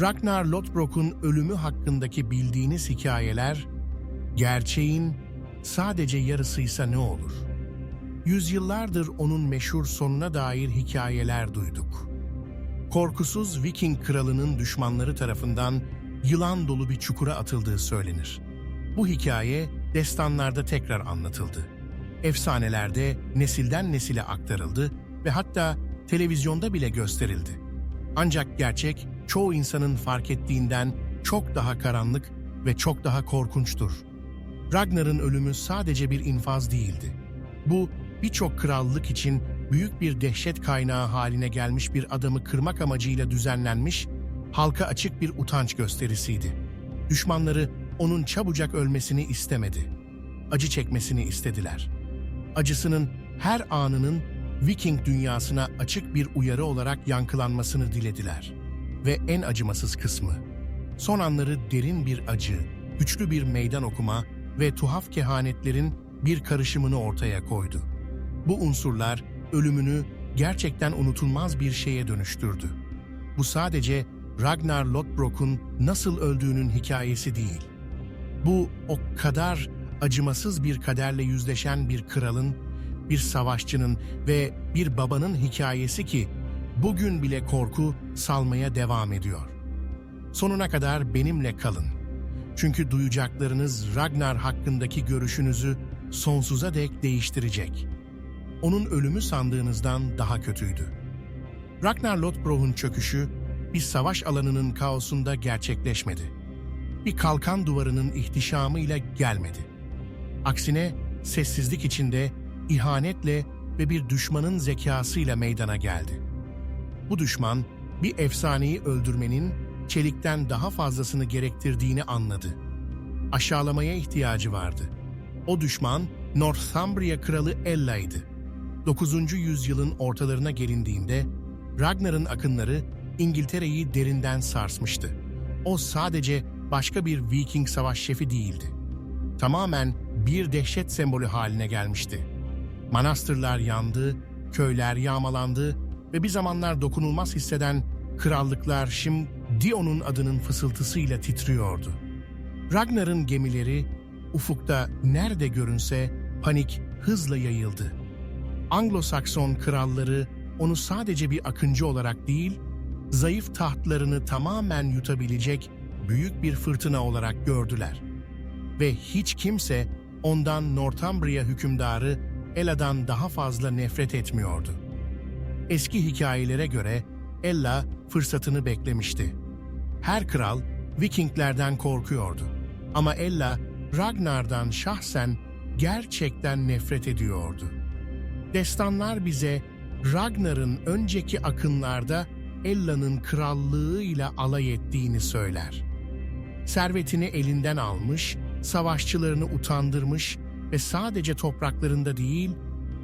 Ragnar Lothbrok'un ölümü hakkındaki bildiğiniz hikayeler, gerçeğin sadece yarısıysa ne olur? Yüzyıllardır onun meşhur sonuna dair hikayeler duyduk. Korkusuz Viking kralının düşmanları tarafından yılan dolu bir çukura atıldığı söylenir. Bu hikaye destanlarda tekrar anlatıldı. Efsanelerde nesilden nesile aktarıldı ve hatta televizyonda bile gösterildi. Ancak gerçek çoğu insanın fark ettiğinden çok daha karanlık ve çok daha korkunçtur. Ragnar'ın ölümü sadece bir infaz değildi. Bu birçok krallık için büyük bir dehşet kaynağı haline gelmiş bir adamı kırmak amacıyla düzenlenmiş, halka açık bir utanç gösterisiydi. Düşmanları onun çabucak ölmesini istemedi. Acı çekmesini istediler. Acısının her anının Viking dünyasına açık bir uyarı olarak yankılanmasını dilediler. Ve en acımasız kısmı, son anları derin bir acı, güçlü bir meydan okuma ve tuhaf kehanetlerin bir karışımını ortaya koydu. Bu unsurlar ölümünü gerçekten unutulmaz bir şeye dönüştürdü. Bu sadece Ragnar Lothbrok'un nasıl öldüğünün hikayesi değil. Bu o kadar acımasız bir kaderle yüzleşen bir kralın, bir savaşçının ve bir babanın hikayesi ki bugün bile korku salmaya devam ediyor. Sonuna kadar benimle kalın. Çünkü duyacaklarınız Ragnar hakkındaki görüşünüzü sonsuza dek değiştirecek. Onun ölümü sandığınızdan daha kötüydü. Ragnar Lothbrok'un çöküşü bir savaş alanının kaosunda gerçekleşmedi. Bir kalkan duvarının ihtişamıyla gelmedi. Aksine sessizlik içinde ihanetle ve bir düşmanın zekasıyla meydana geldi. Bu düşman bir efsaneyi öldürmenin çelikten daha fazlasını gerektirdiğini anladı. Aşağılamaya ihtiyacı vardı. O düşman Northumbria kralı Ella'ydı. 9. yüzyılın ortalarına gelindiğinde Ragnar'ın akınları İngiltere'yi derinden sarsmıştı. O sadece başka bir Viking savaş şefi değildi. Tamamen bir dehşet sembolü haline gelmişti. Manastırlar yandı, köyler yağmalandı ve bir zamanlar dokunulmaz hisseden krallıklar şimdi Dion'un adının fısıltısıyla titriyordu. Ragnar'ın gemileri ufukta nerede görünse panik hızla yayıldı. Anglo-Sakson kralları onu sadece bir akıncı olarak değil, zayıf tahtlarını tamamen yutabilecek büyük bir fırtına olarak gördüler. Ve hiç kimse ondan Northumbria hükümdarı Ella'dan daha fazla nefret etmiyordu. Eski hikayelere göre Ella fırsatını beklemişti. Her kral Vikinglerden korkuyordu. Ama Ella Ragnar'dan şahsen gerçekten nefret ediyordu. Destanlar bize Ragnar'ın önceki akınlarda Ella'nın krallığıyla alay ettiğini söyler. Servetini elinden almış, savaşçılarını utandırmış ve sadece topraklarında değil,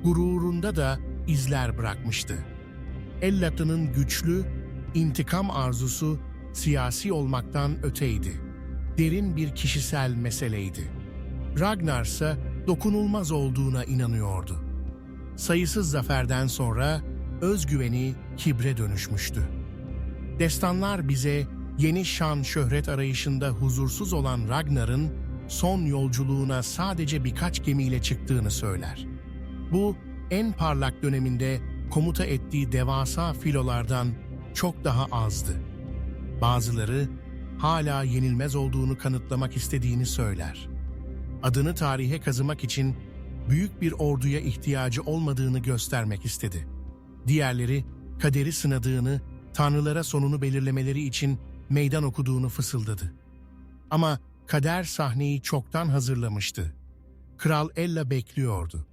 gururunda da izler bırakmıştı. Ella'nın güçlü, intikam arzusu siyasi olmaktan öteydi. Derin bir kişisel meseleydi. Ragnar ise dokunulmaz olduğuna inanıyordu. Sayısız zaferden sonra özgüveni kibre dönüşmüştü. Destanlar bize yeni şan şöhret arayışında huzursuz olan Ragnar'ın son yolculuğuna sadece birkaç gemiyle çıktığını söyler. Bu en parlak döneminde komuta ettiği devasa filolardan çok daha azdı. Bazıları hala yenilmez olduğunu kanıtlamak istediğini söyler. Adını tarihe kazımak için büyük bir orduya ihtiyacı olmadığını göstermek istedi. Diğerleri kaderi sınadığını, tanrılara sonunu belirlemeleri için meydan okuduğunu fısıldadı. Ama kader sahneyi çoktan hazırlamıştı. Kral Ella bekliyordu.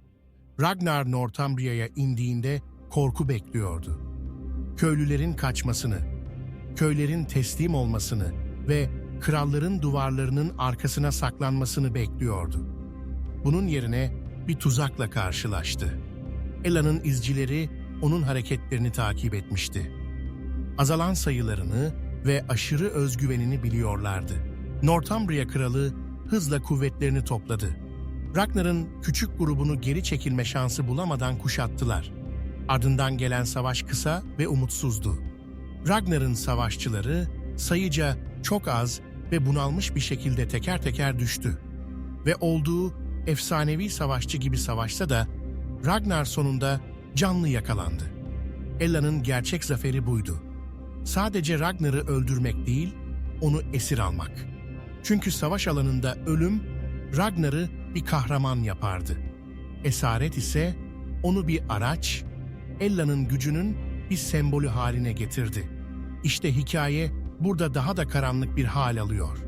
Ragnar Northumbria'ya indiğinde korku bekliyordu. Köylülerin kaçmasını, köylerin teslim olmasını ve kralların duvarlarının arkasına saklanmasını bekliyordu. Bunun yerine bir tuzakla karşılaştı. Ella'nın izcileri onun hareketlerini takip etmişti. Azalan sayılarını ve aşırı özgüvenini biliyorlardı. Northumbria kralı hızla kuvvetlerini topladı. Ragnar'ın küçük grubunu geri çekilme şansı bulamadan kuşattılar. Ardından gelen savaş kısa ve umutsuzdu. Ragnar'ın savaşçıları sayıca çok az ve bunalmış bir şekilde teker teker düştü. Ve olduğu efsanevi savaşçı gibi savaşsa da Ragnar sonunda canlı yakalandı. Ella'nın gerçek zaferi buydu. Sadece Ragnar'ı öldürmek değil, onu esir almak. Çünkü savaş alanında ölüm Ragnar'ı bir kahraman yapardı. Esaret ise onu bir araç, Ella'nın gücünün bir sembolü haline getirdi. İşte hikaye burada daha da karanlık bir hal alıyor.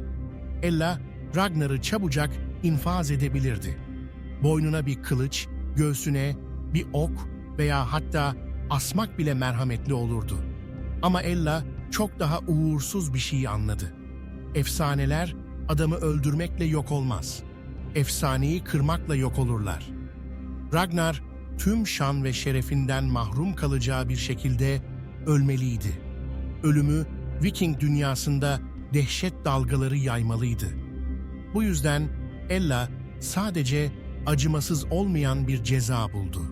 Ella, Ragnar'ı çabucak infaz edebilirdi. Boynuna bir kılıç, göğsüne bir ok veya hatta asmak bile merhametli olurdu. Ama Ella çok daha uğursuz bir şeyi anladı. Efsaneler adamı öldürmekle yok olmaz. Efsaneyi kırmakla yok olurlar. Ragnar tüm şan ve şerefinden mahrum kalacağı bir şekilde ölmeliydi. Ölümü Viking dünyasında dehşet dalgaları yaymalıydı. Bu yüzden Ella sadece acımasız olmayan bir ceza buldu.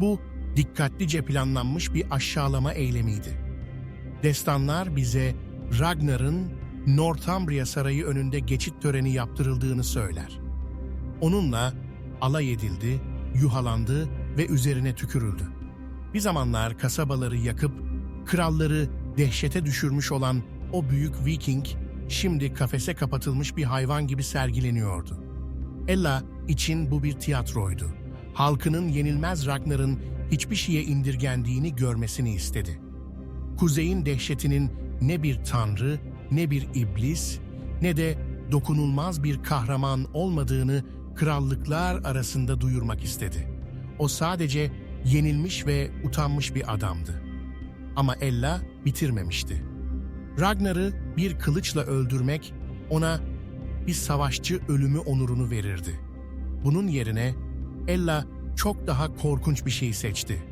Bu dikkatlice planlanmış bir aşağılama eylemiydi. Destanlar bize Ragnar'ın Northumbria Sarayı önünde geçit töreni yaptırıldığını söyler. Onunla alay edildi, yuhalandı ve üzerine tükürüldü. Bir zamanlar kasabaları yakıp kralları dehşete düşürmüş olan o büyük Viking şimdi kafese kapatılmış bir hayvan gibi sergileniyordu. Ella için bu bir tiyatroydu. Halkının yenilmez Ragnar'ın hiçbir şeye indirgendiğini görmesini istedi. Kuzey'in dehşetinin ne bir tanrı, ne bir iblis, ne de dokunulmaz bir kahraman olmadığını krallıklar arasında duyurmak istedi. O sadece yenilmiş ve utanmış bir adamdı. Ama Ella bitirmemişti. Ragnar'ı bir kılıçla öldürmek ona bir savaşçı ölümü onurunu verirdi. Bunun yerine Ella çok daha korkunç bir şey seçti.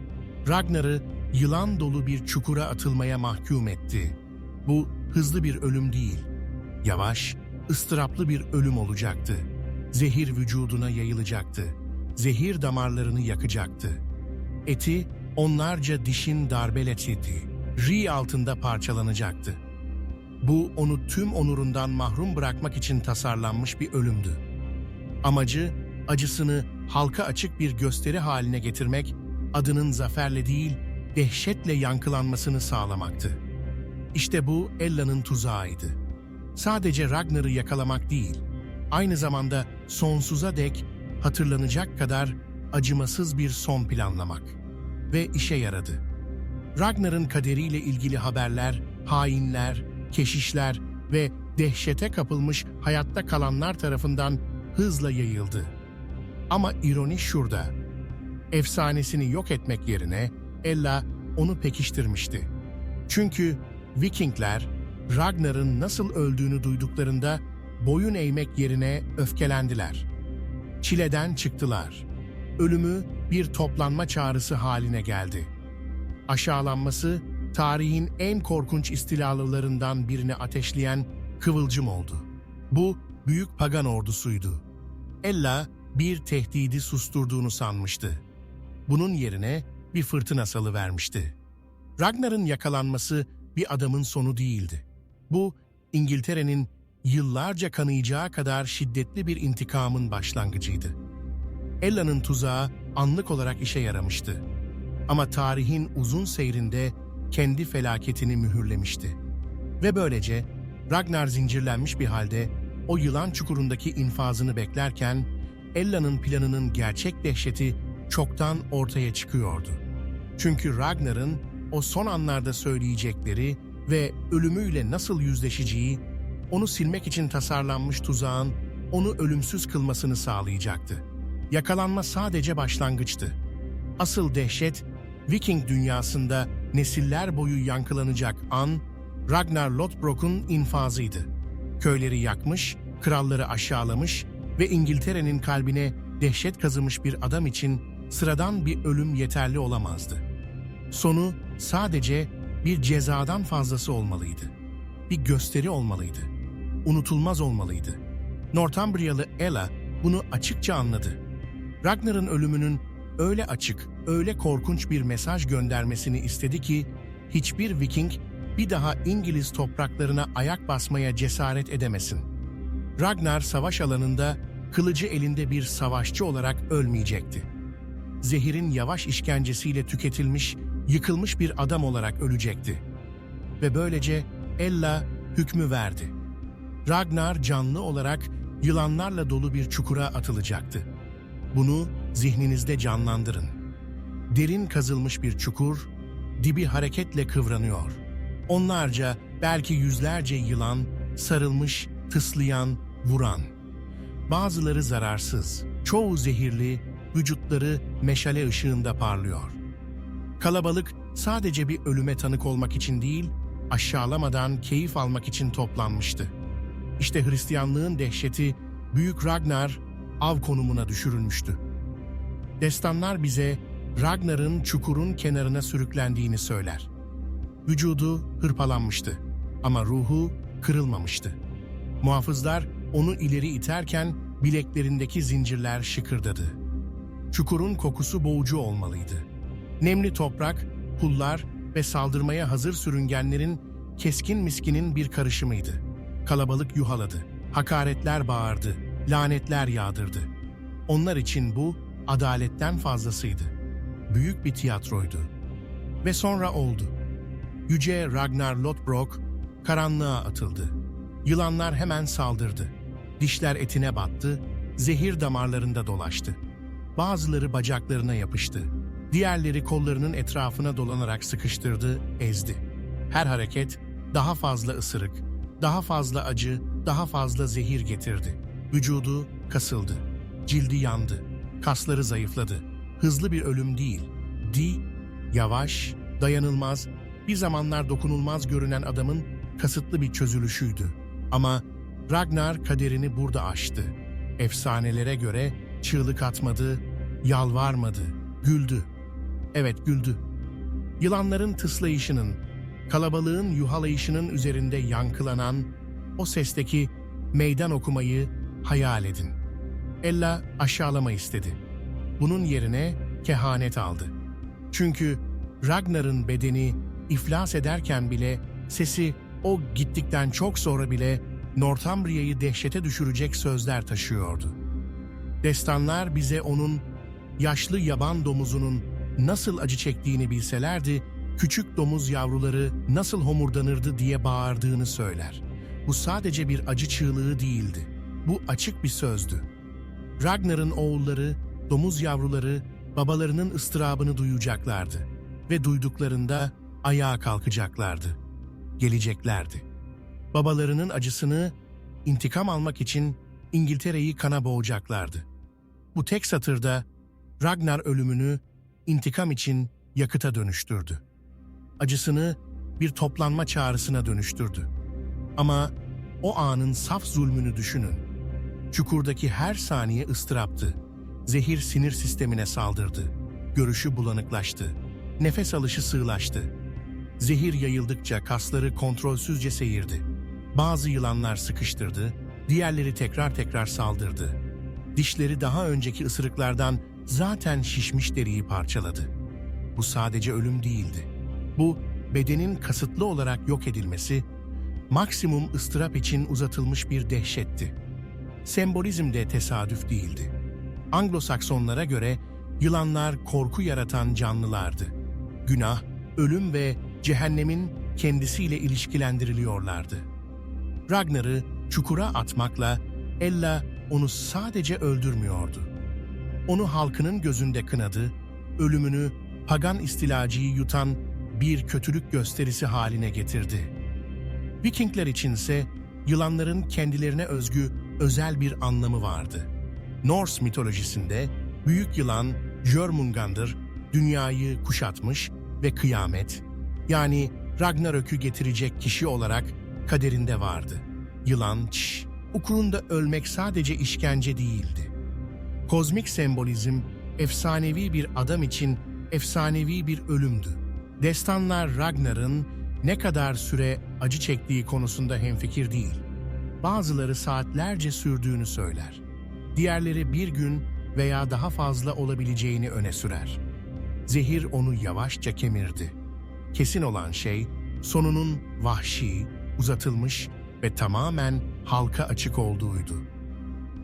Ragnar'ı yılan dolu bir çukura atılmaya mahkum etti. Bu hızlı bir ölüm değil. Yavaş, ıstıraplı bir ölüm olacaktı. Zehir vücuduna yayılacaktı. Zehir damarlarını yakacaktı. Eti onlarca dişin darbeletsiydi. Ri altında parçalanacaktı. Bu onu tüm onurundan mahrum bırakmak için tasarlanmış bir ölümdü. Amacı acısını halka açık bir gösteri haline getirmek, adının zaferle değil, dehşetle yankılanmasını sağlamaktı. İşte bu Ella'nın tuzağıydı. Sadece Ragnar'ı yakalamak değil, aynı zamanda sonsuza dek hatırlanacak kadar acımasız bir son planlamak. Ve işe yaradı. Ragnar'ın kaderiyle ilgili haberler, hainler, keşişler ve dehşete kapılmış hayatta kalanlar tarafından hızla yayıldı. Ama ironi şurada. Efsanesini yok etmek yerine Ella onu pekiştirmişti. Çünkü Vikingler Ragnar'ın nasıl öldüğünü duyduklarında boyun eğmek yerine öfkelendiler. Çileden çıktılar. Ölümü bir toplanma çağrısı haline geldi. Aşağılanması tarihin en korkunç istilalılarından birini ateşleyen kıvılcım oldu. Bu büyük pagan ordusuydu. Ella bir tehdidi susturduğunu sanmıştı. Bunun yerine bir fırtına salı vermişti. Ragnar'ın yakalanması bir adamın sonu değildi. Bu İngiltere'nin yıllarca kanayacağı kadar şiddetli bir intikamın başlangıcıydı. Ella'nın tuzağı anlık olarak işe yaramıştı. Ama tarihin uzun seyrinde kendi felaketini mühürlemişti. Ve böylece Ragnar zincirlenmiş bir halde o yılan çukurundaki infazını beklerken Ella'nın planının gerçek dehşeti çoktan ortaya çıkıyordu. Çünkü Ragnar'ın o son anlarda söyleyecekleri ve ölümüyle nasıl yüzleşeceği, onu silmek için tasarlanmış tuzağın onu ölümsüz kılmasını sağlayacaktı. Yakalanma sadece başlangıçtı. Asıl dehşet, Viking dünyasında nesiller boyu yankılanacak an, Ragnar Lothbrok'un infazıydı. Köyleri yakmış, kralları aşağılamış ve İngiltere'nin kalbine dehşet kazımış bir adam için sıradan bir ölüm yeterli olamazdı. Sonu sadece bir cezadan fazlası olmalıydı. Bir gösteri olmalıydı. Unutulmaz olmalıydı. Northumbrialı Ella bunu açıkça anladı. Ragnar'ın ölümünün öyle açık, öyle korkunç bir mesaj göndermesini istedi ki hiçbir Viking bir daha İngiliz topraklarına ayak basmaya cesaret edemesin. Ragnar savaş alanında kılıcı elinde bir savaşçı olarak ölmeyecekti. Zehirin yavaş işkencesiyle tüketilmiş, yıkılmış bir adam olarak ölecekti. Ve böylece Ella hükmü verdi. Ragnar canlı olarak yılanlarla dolu bir çukura atılacaktı. Bunu zihninizde canlandırın. Derin kazılmış bir çukur, dibi hareketle kıvranıyor. Onlarca, belki yüzlerce yılan, sarılmış, tıslayan, vuran. Bazıları zararsız, çoğu zehirli, vücutları meşale ışığında parlıyor. Kalabalık sadece bir ölüme tanık olmak için değil, aşağılamadan keyif almak için toplanmıştı. İşte Hristiyanlığın dehşeti Büyük Ragnar av konumuna düşürülmüştü. Destanlar bize Ragnar'ın çukurun kenarına sürüklendiğini söyler. Vücudu hırpalanmıştı ama ruhu kırılmamıştı. Muhafızlar onu ileri iterken bileklerindeki zincirler şıkırdadı. Çukurun kokusu boğucu olmalıydı. Nemli toprak, pullar ve saldırmaya hazır sürüngenlerin keskin miskinin bir karışımıydı. Kalabalık yuhaladı, hakaretler bağırdı, lanetler yağdırdı. Onlar için bu adaletten fazlasıydı. Büyük bir tiyatroydu. Ve sonra oldu. Yüce Ragnar Lothbrok karanlığa atıldı. Yılanlar hemen saldırdı. Dişler etine battı, zehir damarlarında dolaştı. Bazıları bacaklarına yapıştı. Diğerleri kollarının etrafına dolanarak sıkıştırdı, ezdi. Her hareket daha fazla ısırık, daha fazla acı, daha fazla zehir getirdi. Vücudu kasıldı. Cildi yandı. Kasları zayıfladı. Hızlı bir ölüm değil. Di, yavaş, dayanılmaz, bir zamanlar dokunulmaz görünen adamın kasıtlı bir çözülüşüydü. Ama Ragnar kaderini burada aştı. Efsanelere göre çığlık atmadı, yalvarmadı, güldü. Evet güldü. Yılanların tıslayışının, kalabalığın yuhalayışının üzerinde yankılanan o sesteki meydan okumayı hayal edin. Ella aşağılama istedi. Bunun yerine kehanet aldı. Çünkü Ragnar'ın bedeni iflas ederken bile sesi o gittikten çok sonra bile Northumbria'yı dehşete düşürecek sözler taşıyordu. Destanlar bize onun yaşlı yaban domuzunun nasıl acı çektiğini bilselerdi, küçük domuz yavruları nasıl homurdanırdı diye bağırdığını söyler. Bu sadece bir acı çığlığı değildi. Bu açık bir sözdü. Ragnar'ın oğulları, domuz yavruları, babalarının ıstırabını duyacaklardı. Ve duyduklarında ayağa kalkacaklardı. Geleceklerdi. Babalarının acısını intikam almak için İngiltere'yi kana boğacaklardı. Bu tek satırda Ragnar ölümünü intikam için yakıta dönüştürdü. Acısını bir toplanma çağrısına dönüştürdü. Ama o anın saf zulmünü düşünün. Çukurdaki her saniye ıstıraptı. Zehir sinir sistemine saldırdı. Görüşü bulanıklaştı. Nefes alışı sığlaştı. Zehir yayıldıkça kasları kontrolsüzce seyirdi. Bazı yılanlar sıkıştırdı, diğerleri tekrar tekrar saldırdı. Dişleri daha önceki ısırıklardan zaten şişmiş deriyi parçaladı. Bu sadece ölüm değildi. Bu, bedenin kasıtlı olarak yok edilmesi, maksimum ıstırap için uzatılmış bir dehşetti. Sembolizm de tesadüf değildi. Anglo-Saksonlara göre yılanlar korku yaratan canlılardı. Günah, ölüm ve cehennemin kendisiyle ilişkilendiriliyorlardı. Ragnar'ı çukura atmakla Ella onu sadece öldürmüyordu. Onu halkının gözünde kınadı, ölümünü pagan istilacıyı yutan bir kötülük gösterisi haline getirdi. Vikingler içinse yılanların kendilerine özgü özel bir anlamı vardı. Norse mitolojisinde büyük yılan Jörmungandr dünyayı kuşatmış ve kıyamet, yani Ragnarök'ü getirecek kişi olarak kaderinde vardı. Yılan Çş, ukurunda ölmek sadece işkence değildi. Kozmik sembolizm, efsanevi bir adam için efsanevi bir ölümdü. Destanlar Ragnar'ın ne kadar süre acı çektiği konusunda hemfikir değil. Bazıları saatlerce sürdüğünü söyler. Diğerleri bir gün veya daha fazla olabileceğini öne sürer. Zehir onu yavaşça kemirdi. Kesin olan şey, sonunun vahşi, uzatılmış ve tamamen halka açık olduğuydu.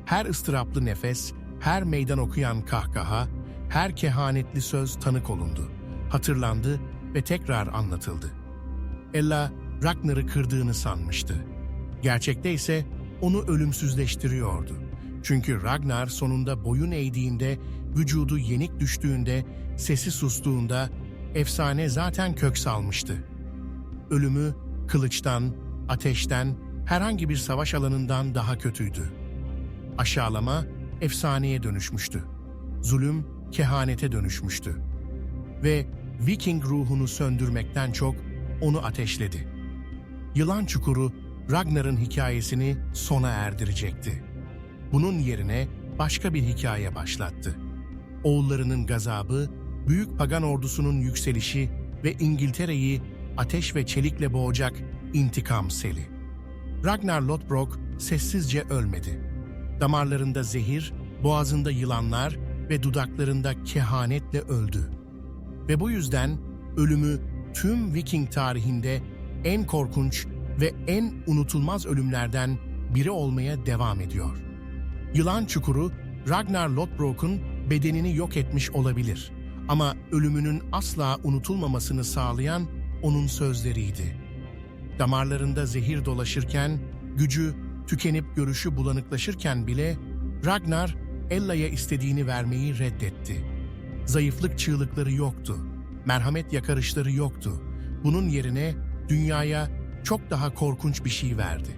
Her ıstıraplı nefes, her meydan okuyan kahkaha, her kehanetli söz tanık olundu, hatırlandı ve tekrar anlatıldı. Ella Ragnar'ı kırdığını sanmıştı. Gerçekte ise onu ölümsüzleştiriyordu. Çünkü Ragnar sonunda boyun eğdiğinde, vücudu yenik düştüğünde, sesi sustuğunda efsane zaten kök salmıştı. Ölümü kılıçtan, ateşten, herhangi bir savaş alanından daha kötüydü. Aşağılama efsaneye dönüşmüştü. Zulüm kehanete dönüşmüştü. Ve Viking ruhunu söndürmekten çok onu ateşledi. Yılan çukuru Ragnar'ın hikayesini sona erdirecekti. Bunun yerine başka bir hikaye başlattı. Oğullarının gazabı, büyük pagan ordusunun yükselişi ve İngiltere'yi ateş ve çelikle boğacak intikam seli. Ragnar Lothbrok sessizce ölmedi. Damarlarında zehir, boğazında yılanlar ve dudaklarında kehanetle öldü. Ve bu yüzden ölümü tüm Viking tarihinde en korkunç ve en unutulmaz ölümlerden biri olmaya devam ediyor. Yılan çukuru Ragnar Lothbrok'un bedenini yok etmiş olabilir ama ölümünün asla unutulmamasını sağlayan onun sözleriydi. Damarlarında zehir dolaşırken, gücü tükenip görüşü bulanıklaşırken bile Ragnar Ella'ya istediğini vermeyi reddetti. Zayıflık çığlıkları yoktu, merhamet yakarışları yoktu. Bunun yerine dünyaya çok daha korkunç bir şey verdi.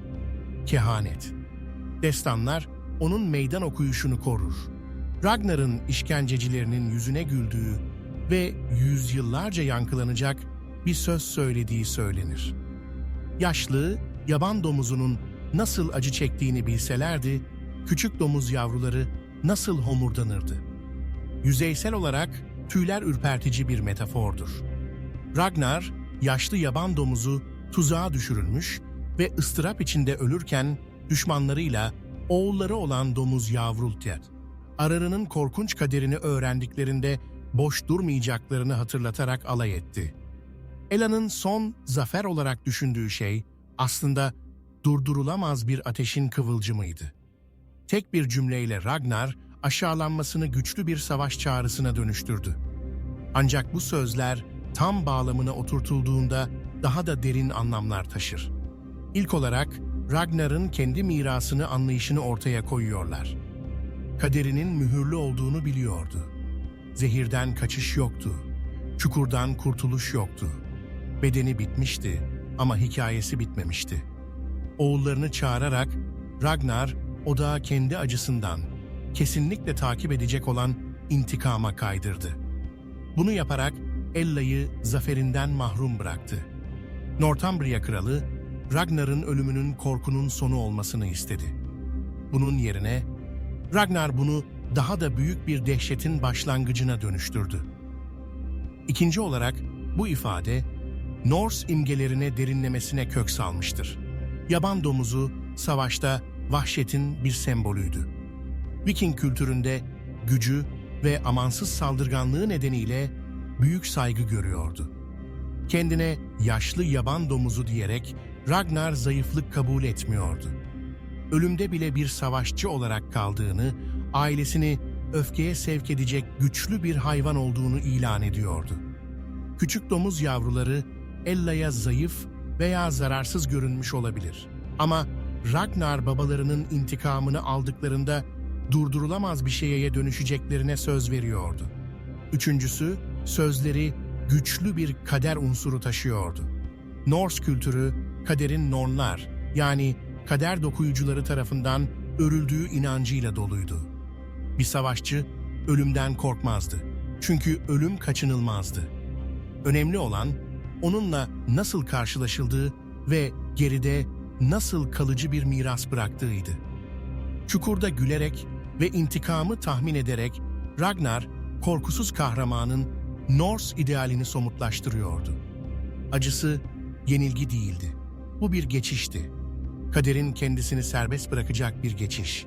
Kehanet. Destanlar onun meydan okuyuşunu korur. Ragnar'ın işkencecilerinin yüzüne güldüğü ve yüzyıllarca yankılanacak bir söz söylediği söylenir. Yaşlı, yaban domuzunun nasıl acı çektiğini bilselerdi, küçük domuz yavruları nasıl homurdanırdı. Yüzeysel olarak tüyler ürpertici bir metafordur. Ragnar, yaşlı yaban domuzu tuzağa düşürülmüş ve ıstırap içinde ölürken düşmanlarıyla oğulları olan domuz Yavrultyet, Ararı'nın korkunç kaderini öğrendiklerinde boş durmayacaklarını hatırlatarak alay etti. Ela'nın son zafer olarak düşündüğü şey aslında durdurulamaz bir ateşin kıvılcımıydı. Tek bir cümleyle Ragnar aşağılanmasını güçlü bir savaş çağrısına dönüştürdü. Ancak bu sözler tam bağlamına oturtulduğunda daha da derin anlamlar taşır. İlk olarak Ragnar'ın kendi mirasını anlayışını ortaya koyuyorlar. Kaderinin mühürlü olduğunu biliyordu. Zehirden kaçış yoktu. Çukurdan kurtuluş yoktu. Bedeni bitmişti ama hikayesi bitmemişti. Oğullarını çağırarak Ragnar odağı kendi acısından kesinlikle takip edecek olan intikama kaydırdı. Bunu yaparak Ella'yı zaferinden mahrum bıraktı. Northumbria kralı Ragnar'ın ölümünün korkunun sonu olmasını istedi. Bunun yerine Ragnar bunu daha da büyük bir dehşetin başlangıcına dönüştürdü. İkinci olarak bu ifade Norse imgelerine derinlemesine kök salmıştır. Yaban domuzu savaşta vahşetin bir sembolüydü. Viking kültüründe gücü ve amansız saldırganlığı nedeniyle büyük saygı görüyordu. Kendine yaşlı yaban domuzu diyerek Ragnar zayıflık kabul etmiyordu. Ölümde bile bir savaşçı olarak kaldığını, ailesini öfkeye sevk edecek güçlü bir hayvan olduğunu ilan ediyordu. Küçük domuz yavruları Ella'ya zayıf veya zararsız görünmüş olabilir. Ama Ragnar babalarının intikamını aldıklarında durdurulamaz bir şeye dönüşeceklerine söz veriyordu. Üçüncüsü, sözleri güçlü bir kader unsuru taşıyordu. Norse kültürü, kaderin nornlar yani kader dokuyucuları tarafından örüldüğü inancıyla doluydu. Bir savaşçı ölümden korkmazdı. Çünkü ölüm kaçınılmazdı. Önemli olan onunla nasıl karşılaşıldığı ve geride nasıl kalıcı bir miras bıraktığıydı. Çukurda gülerek ve intikamı tahmin ederek Ragnar, korkusuz kahramanın Norse idealini somutlaştırıyordu. Acısı yenilgi değildi. Bu bir geçişti. Kaderin kendisini serbest bırakacak bir geçiş.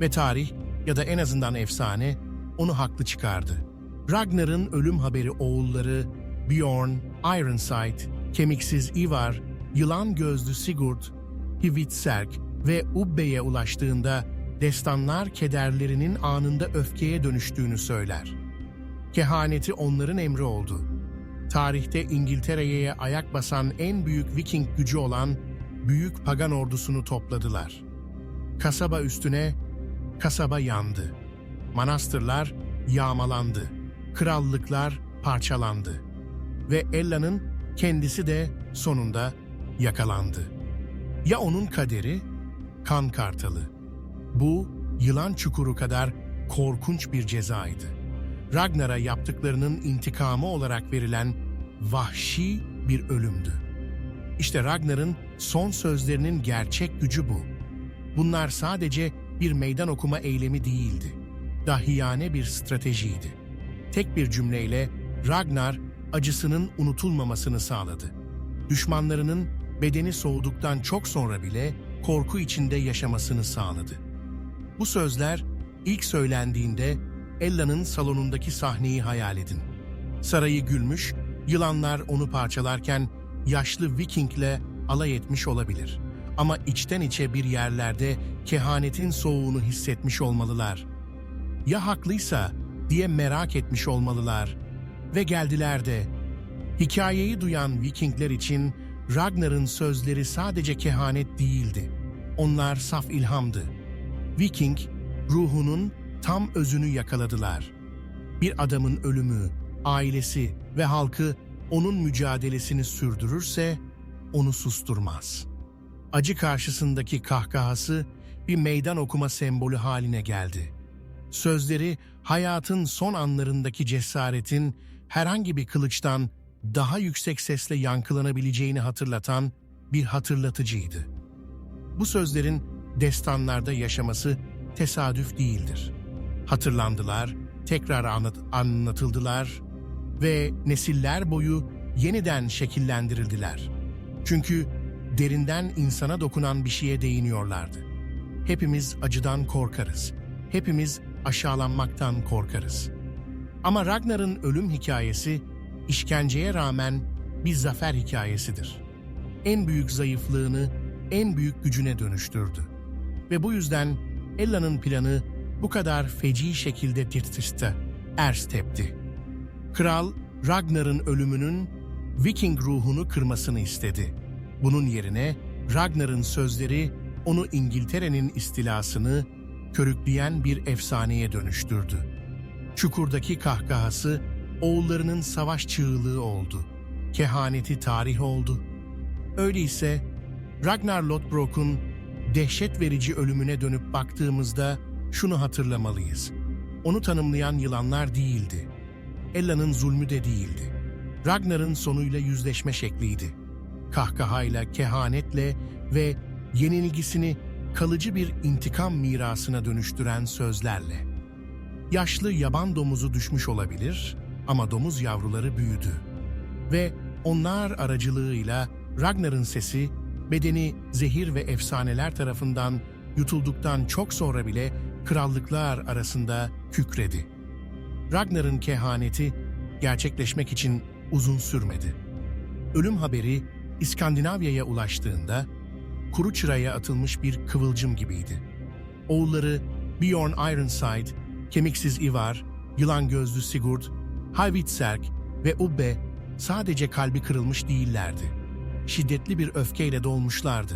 Ve tarih ya da en azından efsane onu haklı çıkardı. Ragnar'ın ölüm haberi oğulları Bjorn, Ironside kemiksiz Ivar, yılan gözlü Sigurd, Hvitserk ve Ubbe'ye ulaştığında destanlar kederlerinin anında öfkeye dönüştüğünü söyler. Kehaneti onların emri oldu. Tarihte İngiltere'ye ayak basan en büyük Viking gücü olan büyük pagan ordusunu topladılar. Kasaba üstüne kasaba yandı. Manastırlar yağmalandı. Krallıklar parçalandı. Ve Ella'nın kendisi de sonunda yakalandı. Ya onun kaderi? Kan kartalı. Bu, yılan çukuru kadar korkunç bir cezaydı. Ragnar'a yaptıklarının intikamı olarak verilen vahşi bir ölümdü. İşte Ragnar'ın son sözlerinin gerçek gücü bu. Bunlar sadece bir meydan okuma eylemi değildi. Dahiyane bir stratejiydi. Tek bir cümleyle Ragnar acısının unutulmamasını sağladı. Düşmanlarının bedeni soğuduktan çok sonra bile korku içinde yaşamasını sağladı. Bu sözler ilk söylendiğinde Ella'nın salonundaki sahneyi hayal edin. Sarayı gülmüş, yılanlar onu parçalarken yaşlı Viking'le alay etmiş olabilir. Ama içten içe bir yerlerde kehanetin soğuğunu hissetmiş olmalılar. Ya haklıysa diye merak etmiş olmalılar. Ve geldiler de. Hikayeyi duyan Vikingler için Ragnar'ın sözleri sadece kehanet değildi. Onlar saf ilhamdı. Viking, ruhunun tam özünü yakaladılar. Bir adamın ölümü, ailesi ve halkı onun mücadelesini sürdürürse onu susturmaz. Acı karşısındaki kahkahası bir meydan okuma sembolü haline geldi. Sözleri hayatın son anlarındaki cesaretin herhangi bir kılıçtan daha yüksek sesle yankılanabileceğini hatırlatan bir hatırlatıcıydı. Bu sözlerin destanlarda yaşaması tesadüf değildir. Hatırlandılar, tekrar anlat anlatıldılar ve nesiller boyu yeniden şekillendirildiler. Çünkü derinden insana dokunan bir şeye değiniyorlardı. Hepimiz acıdan korkarız. Hepimiz aşağılanmaktan korkarız. Ama Ragnar'ın ölüm hikayesi işkenceye rağmen bir zafer hikayesidir. En büyük zayıflığını en büyük gücüne dönüştürdü. Ve bu yüzden Ella'nın planı bu kadar feci şekilde tirtişte, ers tepti. Kral Ragnar'ın ölümünün Viking ruhunu kırmasını istedi. Bunun yerine Ragnar'ın sözleri onu İngiltere'nin istilasını körükleyen bir efsaneye dönüştürdü. Çukurdaki kahkahası oğullarının savaş çığlığı oldu. Kehaneti tarih oldu. Öyleyse Ragnar Lothbrok'un dehşet verici ölümüne dönüp baktığımızda şunu hatırlamalıyız. Onu tanımlayan yılanlar değildi. Ella'nın zulmü de değildi. Ragnar'ın sonuyla yüzleşme şekliydi. Kahkahayla, kehanetle ve yenilgisini kalıcı bir intikam mirasına dönüştüren sözlerle. Yaşlı yaban domuzu düşmüş olabilir ama domuz yavruları büyüdü. Ve onlar aracılığıyla Ragnar'ın sesi, bedeni zehir ve efsaneler tarafından yutulduktan çok sonra bile krallıklar arasında kükredi. Ragnar'ın kehaneti gerçekleşmek için uzun sürmedi. Ölüm haberi İskandinavya'ya ulaştığında kuru çıraya atılmış bir kıvılcım gibiydi. Oğulları Bjorn Ironside, kemiksiz Ivar, yılan gözlü Sigurd, Halvitserk ve Ubbe sadece kalbi kırılmış değillerdi. Şiddetli bir öfkeyle dolmuşlardı.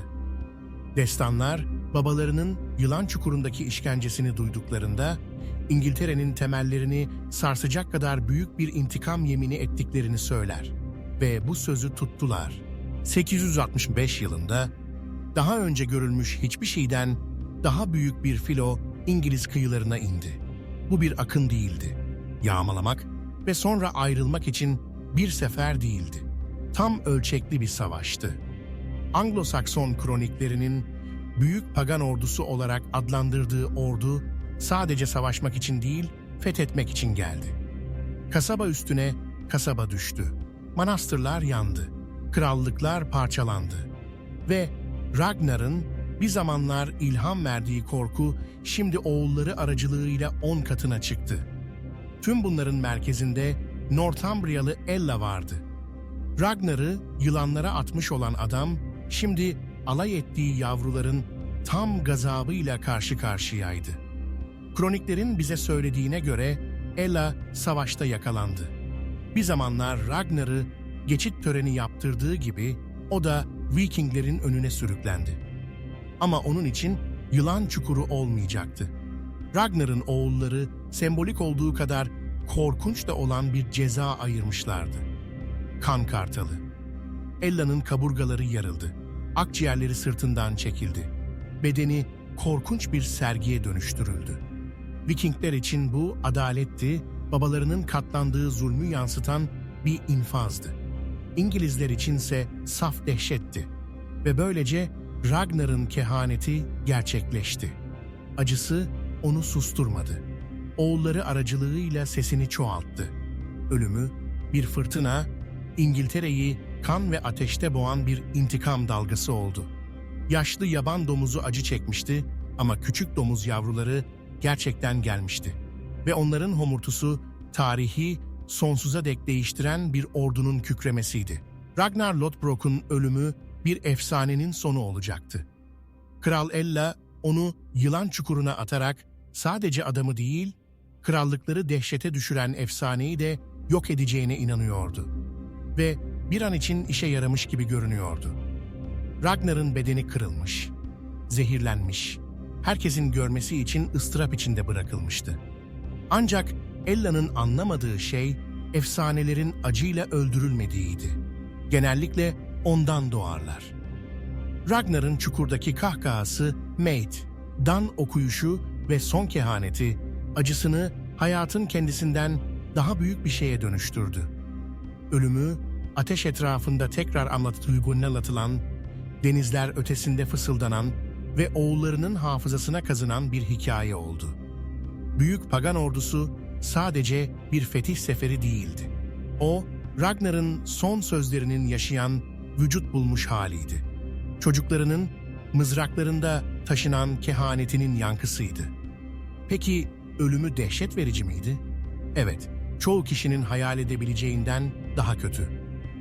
Destanlar, babalarının yılan çukurundaki işkencesini duyduklarında, İngiltere'nin temellerini sarsacak kadar büyük bir intikam yemini ettiklerini söyler. Ve bu sözü tuttular. 865 yılında daha önce görülmüş hiçbir şeyden daha büyük bir filo İngiliz kıyılarına indi. Bu bir akın değildi. Yağmalamak ve sonra ayrılmak için bir sefer değildi. Tam ölçekli bir savaştı. Anglo-Sakson kroniklerinin büyük pagan ordusu olarak adlandırdığı ordu sadece savaşmak için değil, fethetmek için geldi. Kasaba üstüne kasaba düştü. Manastırlar yandı. Krallıklar parçalandı. Ve Ragnar'ın bir zamanlar ilham verdiği korku şimdi oğulları aracılığıyla on katına çıktı. Tüm bunların merkezinde Northumbrialı Ella vardı. Ragnar'ı yılanlara atmış olan adam, şimdi alay ettiği yavruların tam gazabıyla karşı karşıyaydı. Kroniklerin bize söylediğine göre Ella savaşta yakalandı. Bir zamanlar Ragnar'ı geçit töreni yaptırdığı gibi o da Vikinglerin önüne sürüklendi. Ama onun için yılan çukuru olmayacaktı. Ragnar'ın oğulları sembolik olduğu kadar korkunç da olan bir ceza ayırmışlardı. Kan kartalı. Ella'nın kaburgaları yarıldı. Akciğerleri sırtından çekildi. Bedeni korkunç bir sergiye dönüştürüldü. Vikingler için bu adaletti, babalarının katlandığı zulmü yansıtan bir infazdı. İngilizler içinse saf dehşetti. Ve böylece Ragnar'ın kehaneti gerçekleşti. Acısı onu susturmadı. Oğulları aracılığıyla sesini çoğalttı. Ölümü bir fırtına, İngiltere'yi kan ve ateşte boğan bir intikam dalgası oldu. Yaşlı yaban domuzu acı çekmişti ama küçük domuz yavruları gerçekten gelmişti. Ve onların homurtusu tarihi sonsuza dek değiştiren bir ordunun kükremesiydi. Ragnar Lothbrok'un ölümü bir efsanenin sonu olacaktı. Kral Ella onu yılan çukuruna atarak sadece adamı değil, krallıkları dehşete düşüren efsaneyi de yok edeceğine inanıyordu. Ve bir an için işe yaramış gibi görünüyordu. Ragnar'ın bedeni kırılmış, zehirlenmiş, herkesin görmesi için ıstırap içinde bırakılmıştı. Ancak Ella'nın anlamadığı şey efsanelerin acıyla öldürülmediğiydi. Genellikle ondan doğarlar. Ragnar'ın çukurdaki kahkahası Mate, Dan okuyuşu ve son kehaneti acısını hayatın kendisinden daha büyük bir şeye dönüştürdü. Ölümü ateş etrafında tekrar anlatılan, denizler ötesinde fısıldanan ve oğullarının hafızasına kazınan bir hikaye oldu. Büyük pagan ordusu sadece bir fetih seferi değildi. O, Ragnar'ın son sözlerinin yaşayan, vücut bulmuş haliydi. Çocuklarının mızraklarında taşınan kehanetinin yankısıydı. Peki ölümü dehşet verici miydi? Evet, çoğu kişinin hayal edebileceğinden daha kötü.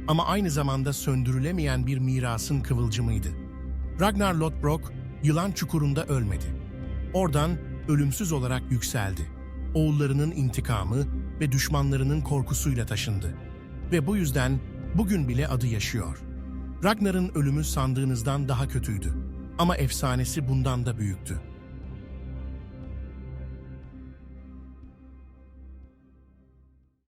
Ama aynı zamanda söndürülemeyen bir mirasın kıvılcımıydı. Ragnar Lothbrok, yılan çukurunda ölmedi. Oradan ölümsüz olarak yükseldi. Oğullarının intikamı ve düşmanlarının korkusuyla taşındı. Ve bu yüzden bugün bile adı yaşıyor. Ragnar'ın ölümü sandığınızdan daha kötüydü. Ama efsanesi bundan da büyüktü.